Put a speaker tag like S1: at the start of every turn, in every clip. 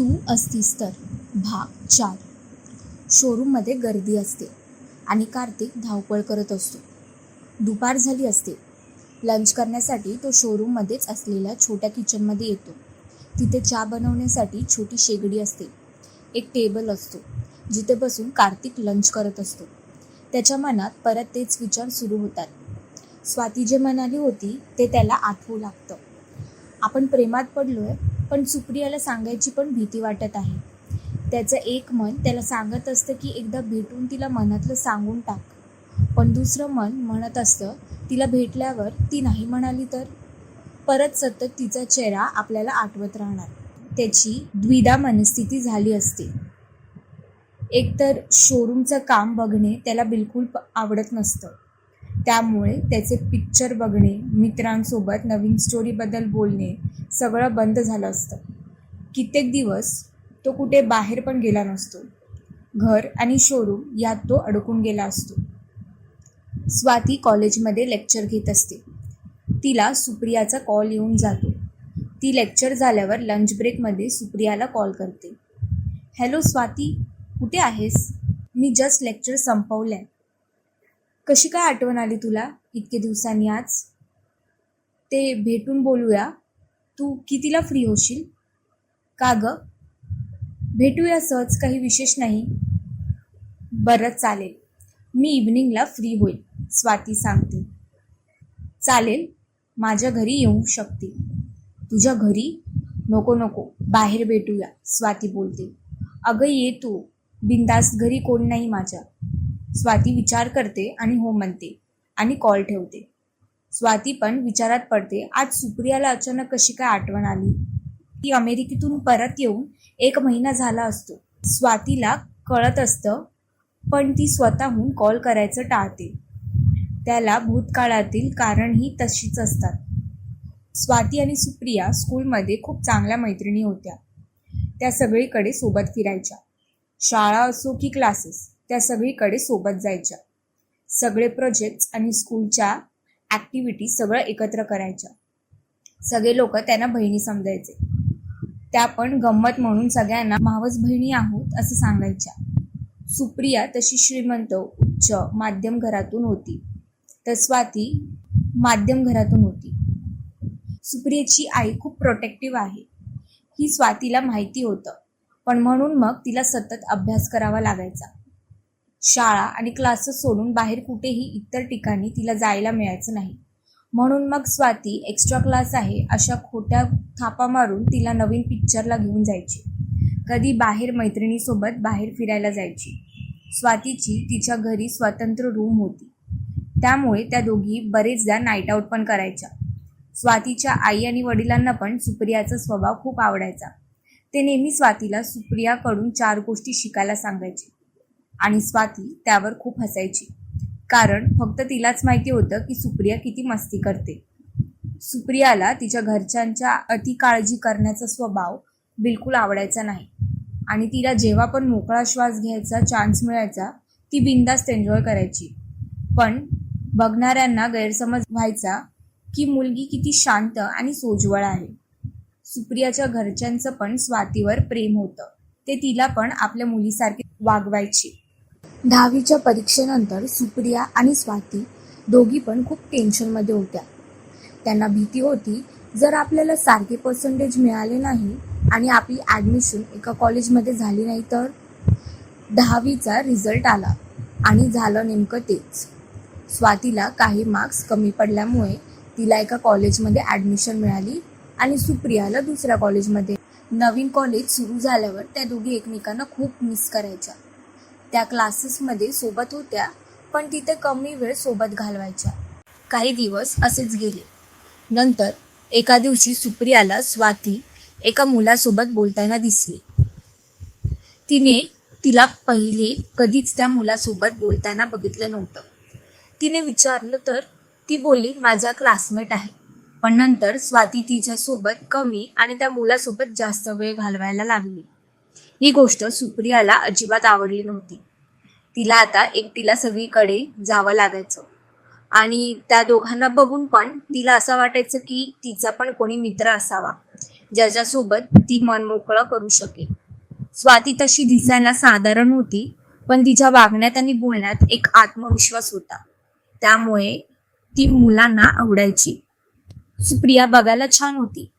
S1: तू असतीस तर भाग चार. शोरूममध्ये गर्दी असते आणि कार्तिक धावपळ करत असतो. दुपार झाली असते. लंच करण्यासाठी तो शोरूममध्येच असलेल्या छोट्या किचनमध्ये येतो. तिथे चहा बनवण्यासाठी छोटी शेगडी असते. एक टेबल असतो जिथे बसून कार्तिक लंच करत असतो. त्याच्या मनात परत तेच विचार सुरू होतात. स्वाती जे म्हणाली होती ते त्याला आठवू लागतं. आपण प्रेमात पडलोय पण सुप्रियाला सांगायची पण भीती वाटत आहे. त्याचं एक मन त्याला सांगत असतं की एकदा भेटून तिला मनातलं सांगून टाक. पण दुसरं मन म्हणत असतं तिला भेटल्यावर ती नाही म्हणाली तर? परत सतत तिचा चेहरा आपल्याला आठवत राहणार. त्याची द्विधा मनस्थिती झाली असते. एकतर शोरूमचं काम बघणे त्याला बिलकुल प- आवडत नसतं. त्यामुळे त्याचे पिक्चर बघणे मित्रांसोबत नवीन स्टोरीबद्दल बोलणे सगळं बंद झालं असतं. कित्येक दिवस तो कुठे बाहेर पण गेला नसतो. घर आणि शोरूम यात तो अडकून गेला असतो. स्वाती कॉलेजमध्ये लेक्चर घेत असते. तिला सुप्रियाचा कॉल येऊन जातो. ती लेक्चर झाल्यावर लंच ब्रेकमध्ये सुप्रियाला कॉल करते. हॅलो स्वाती कुठे आहेस? मी जस्ट लेक्चर संपवलं आहे कशी काय आठवण आली तुला इतके दिवसांनी आज? ते भेटून बोलूया. तू कितीला फ्री होशील? का ग? भेटूया सहज काही विशेष नाही. बरं चालेल. मी इव्हनिंगला फ्री होईल स्वाती सांगते. चालेल माझ्या घरी येऊ शकते. तुझ्या घरी? नको नको. बाहेर भेटूया स्वाती बोलते. अगं ये तू. बिंदास घरी कोण नाही माझ्या. स्वाती विचार करते आणि हो म्हणते आणि कॉल ठेवते. स्वाती पण विचारात पडते आज सुप्रियाला अचानक कशी काय आठवण आली? ती अमेरिकेतून परत येऊन एक महिना झाला असतो. स्वातीला कळत असतं पण ती स्वतःहून कॉल करायचं टाळते. त्याला भूतकाळातील कारणही तशीच असतात. स्वाती आणि सुप्रिया स्कूलमध्ये खूप चांगल्या मैत्रिणी होत्या. त्या सगळीकडे सोबत फिरायच्या. शाळा असो की क्लासेस त्या सगळीकडे सोबत जायच्या. सगळे प्रोजेक्ट्स आणि स्कूलच्या ॲक्टिव्हिटी सगळं एकत्र करायच्या. सगळे लोक त्यांना बहिणी समजायचे. त्या पण गंमत म्हणून सगळ्यांना मावस बहिणी आहोत असं सांगायच्या. सुप्रिया तशी श्रीमंत उच्च माध्यम घरातून होती. तर स्वाती माध्यम घरातून होती. सुप्रियाची आई खूप प्रोटेक्टिव्ह आहे. ही स्वातीला माहिती होतं. पण म्हणून मग तिला सतत अभ्यास करावा लागायचा. शाळा आणि क्लासेस सोडून बाहेर कुठेही इतर ठिकाणी तिला जायला मिळायचं नाही. म्हणून मग स्वाती एक्स्ट्रा क्लास आहे अशा खोट्या थापा मारून तिला नवीन पिक्चरला घेऊन जायची. कधी बाहेर मैत्रिणीसोबत बाहेर फिरायला जायची. स्वातीची तिच्या घरी स्वतंत्र रूम होती. त्यामुळे त्या दोघी बरेचदा नाईट आऊट पण करायच्या. स्वातीच्या आई आणि वडिलांना पण सुप्रियाचा स्वभाव खूप आवडायचा. ते नेहमी स्वातीला सुप्रियाकडून चार गोष्टी शिकायला सांगायचे. आणि स्वाती त्यावर खूप हसायची. कारण फक्त तिलाच माहिती होतं की सुप्रिया किती मस्ती करते. सुप्रियाला तिच्या घरच्यांच्या अति काळजी करण्याचा स्वभाव बिलकुल आवडायचा नाही. आणि तिला जेव्हा पण मोकळा श्वास घ्यायचा चान्स मिळायचा ती बिंदास्त एन्जॉय करायची. पण बघणाऱ्यांना गैरसमज व्हायचा की मुलगी किती शांत आणि सोज्वळ आहे. सुप्रियाच्या घरच्यांचं पण स्वातीवर प्रेम होतं. ते तिला पण आपल्या मुलीसारखे वागवायची. दहावीच्या परीक्षेनंतर सुप्रिया आणि स्वाती दोघी पण खूप टेन्शनमध्ये होत्या. त्यांना भीती होती जर आपल्याला सारखे पर्सेंटेज मिळाले नाही आणि आपली ॲडमिशन एका कॉलेजमध्ये झाली नाही तर? दहावीचा रिझल्ट आला आणि झालं नेमकं तेच. स्वातीला काही मार्क्स कमी पडल्यामुळे तिला एका कॉलेजमध्ये ॲडमिशन मिळाली आणि सुप्रियाला दुसऱ्या कॉलेजमध्ये नवीन कॉलेज सुरू झाल्यावर त्या दोघी एकमेकांना खूप मिस करायच्या. त्या क्लासेसमध्ये सोबत होत्या पण तिथे कमी वेळ सोबत घालवायच्या. काही दिवस असेच गेले. नंतर एका दिवशी सुप्रियाला स्वाती एका मुलासोबत बोलताना दिसली. तिने तिला पहिले कधीच त्या मुलासोबत बोलताना बघितलं नव्हतं. तिने विचारलं तर ती बोलली माझा क्लासमेट आहे. पण नंतर स्वाती तिच्यासोबत कमी आणि त्या मुलासोबत जास्त वेळ घालवायला लागली. ही गोष्ट सुप्रियाला अजिबात आवडली नव्हती. तिला आता एकटीला सगळीकडे जावं लागायचं. आणि त्या दोघांना बघून पण तिला असं वाटायचं की तिचा पण कोणी मित्र असावा. ज्याच्यासोबत ती मन मोकळं करू शकेल. स्वाती तशी दिसायला साधारण होती पण तिच्या वागण्यात आणि बोलण्यात एक आत्मविश्वास होता. त्यामुळे ती मुलांना आवडायची. सुप्रिया बघायला छान होती.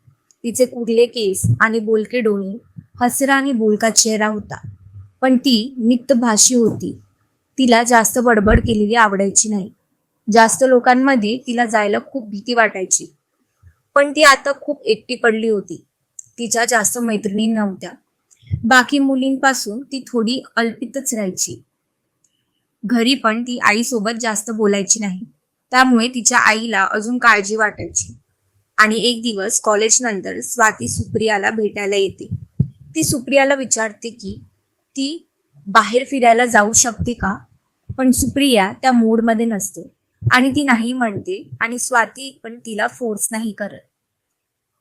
S1: तिचे कुरले केस आणि बोलके डोळे हसरा आणि बोलका चेहरा होता. पण ती निक्तभाषी होती. तिला जास्त बडबड केलेली आवडायची नाही. जास्त लोकांमध्ये तिला जायला खूप भीती वाटायची. पण ती आता खूप एकटी पडली होती. तिच्या जास्त मैत्रिणी नव्हत्या. बाकी मुलींपासून ती थोडी अल्पितच राहायची. घरी पण ती आईसोबत जास्त बोलायची नाही. त्यामुळे तिच्या आईला अजून काळजी वाटायची. आणि एक दिवस कॉलेज नंतर स्वाती सुप्रियाला भेटायला येते. ती सुप्रियाला विचारते की ती बाहेर फिरायला जाऊ शकते का? पण सुप्रिया त्या मूडमध्ये नसते आणि ती नाही म्हणते आणि स्वाती पण तिला फोर्स नाही करत.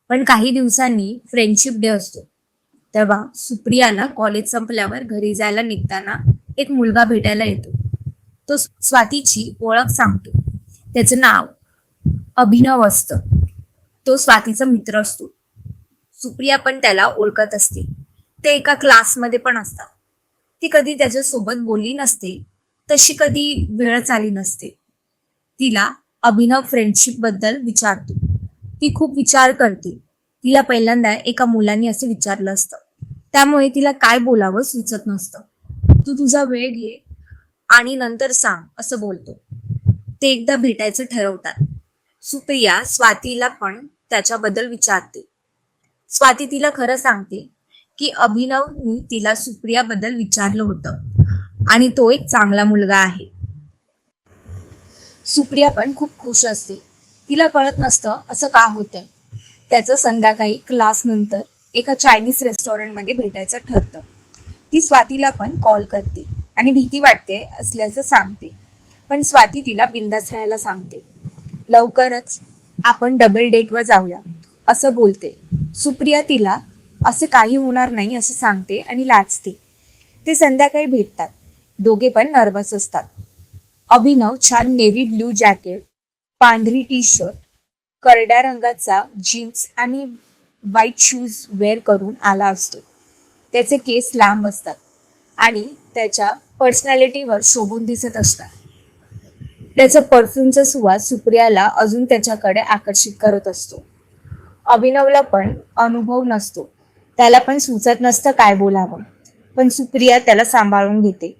S1: पण काही दिवसांनी फ्रेंडशिप डे असतो. तेव्हा सुप्रियाला कॉलेज संपल्यावर घरी जायला निघताना एक मुलगा भेटायला येतो. तो स्वातीची ओळख सांगतो. त्याचं नाव अभिनव असतं. तो स्वातीचा मित्र असतो. सुप्रिया पण त्याला ओळखत असते ते एका क्लासमध्ये पण असतात. ती कधी त्याच्यासोबत बोलली नसते तशी कधी वेळच आली नसते. तिला अभिनव फ्रेंडशिपबद्दल विचारतो. ती खूप विचार करते. तिला पहिल्यांदा एका मुलाने असं विचारलं असतं. त्यामुळे तिला काय बोलावं सुचत नसतं. तू तुझा वेळ घे आणि नंतर सांग असं बोलतो. ते एकदा भेटायचं ठरवतात. सुप्रिया स्वातीला पण त्याच्याबद्दल विचारते. स्वाती तिला खरं सांगते की अभिनवनी तिला सुप्रियाबद्दल विचारलं होतं. आणि तो एक चांगला मुलगा आहे. सुप्रिया पण खूप खुश असते. तिला कळत नसतं असं का होतंय. त्याचं संध्याकाळी क्लास नंतर एका चायनीज रेस्टॉरंटमध्ये भेटायचं ठरतं. ती स्वातीला पण कॉल करते आणि भीती वाटते असल्याचं सांगते. पण स्वाती तिला बिंदास राहायला सांगते. लवकरच आपण डबल डेटवर जाऊया. असं बोलते. सुप्रिया तिला असं काही होणार नाही असं सांगते आणि लाचते ते संध्याकाळी भेटतात. दोघे पण नर्वस असतात. अभिनव छान नेव्ही ब्ल्यू जॅकेट पांढरी टी शर्ट करड्या रंगाचा जीन्स आणि व्हाईट शूज वेअर करून आला असतो. त्याचे केस लांब असतात आणि त्याच्या पर्सनॅलिटीवर शोभून दिसत असतात. त्याचा परफ्यूमचा सुवास सुप्रियाला अजून त्याच्याकडे आकर्षित करत असतो. अभिनवला पण अनुभव नसतो. त्याला पण सुचत नसतं काय बोलावं. पण सुप्रिया त्याला सांभाळून घेते.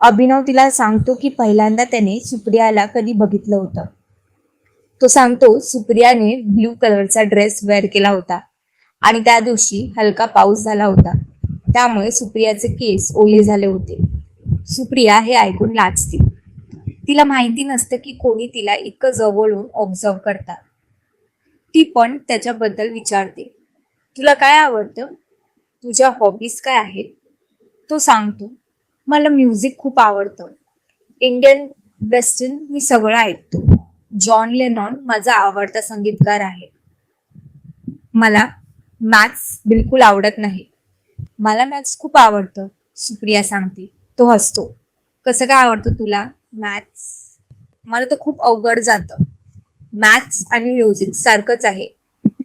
S1: अभिनव तिला सांगतो की पहिल्यांदा त्याने सुप्रियाला कधी बघितलं होतं. तो सांगतो सुप्रियाने ब्ल्यू कलरचा ड्रेस वेअर केला होता आणि त्या दिवशी हलका पाऊस झाला होता. त्यामुळे सुप्रियाचे केस ओले झाले होते. सुप्रिया हे ऐकून लाचते तिला माहिती नसतं की कोणी तिला इतकं जवळून ऑब्झर्व करतात. ती पण त्याच्याबद्दल विचारते. तुला काय आवडतं? तुझ्या हॉबीज काय आहेत? तो सांगतो मला म्युझिक खूप आवडतं. इंडियन वेस्टर्न मी सगळं ऐकतो. जॉन लेनॉन माझा आवडता संगीतकार आहे. मला मॅथ्स बिलकुल आवडत नाही. मला मॅथ्स खूप आवडतं सुप्रिया सांगते. तो हसतो कसं काय आवडतं तुला मॅथ्स मला तर खूप अवघड जातं. मॅथ्स आणि म्युझिक सारखंच आहे.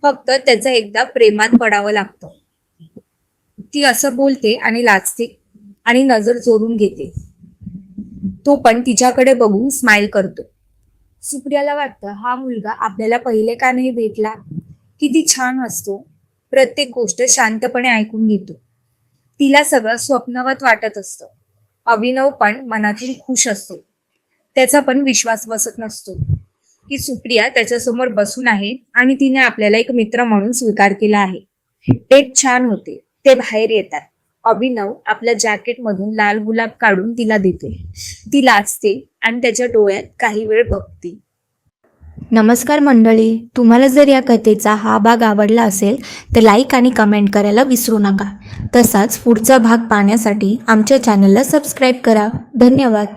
S1: फक्त त्याचं एकदा प्रेमात पडावं लागतं. ती असं बोलते आणि लाचते आणि नजर चोरून घेते. तो पण तिच्याकडे बघून स्माइल करतो. सुप्रियाला वाटतं हा मुलगा आपल्याला पहिले का नाही भेटला? किती छान असतो. प्रत्येक गोष्ट शांतपणे ऐकून घेतो. तिला सगळं स्वप्नवत वाटत असतं. अभिनव पण मनातून खुश असतो. त्याचा पण विश्वास बसत नसतो. की सुप्रिया त्याच्यासमोर बसून आहे आणि तिने आपल्याला एक मित्र म्हणून स्वीकार केला आहे. डेट छान होते. ते बाहेर येतात. अभिनव आपल्या जॅकेटमधून लाल गुलाब काढून तिला देते. ती लाचते आणि त्याच्या डोळ्यात काही वेळ बघते.
S2: नमस्कार मंडळी. तुम्हाला जर या कथेचा हा भाग आवडला असेल तर लाईक आणि कमेंट करायला विसरू नका. तसाच पुढचा भाग पाहण्यासाठी आमच्या चॅनलला सबस्क्राईब करा. धन्यवाद.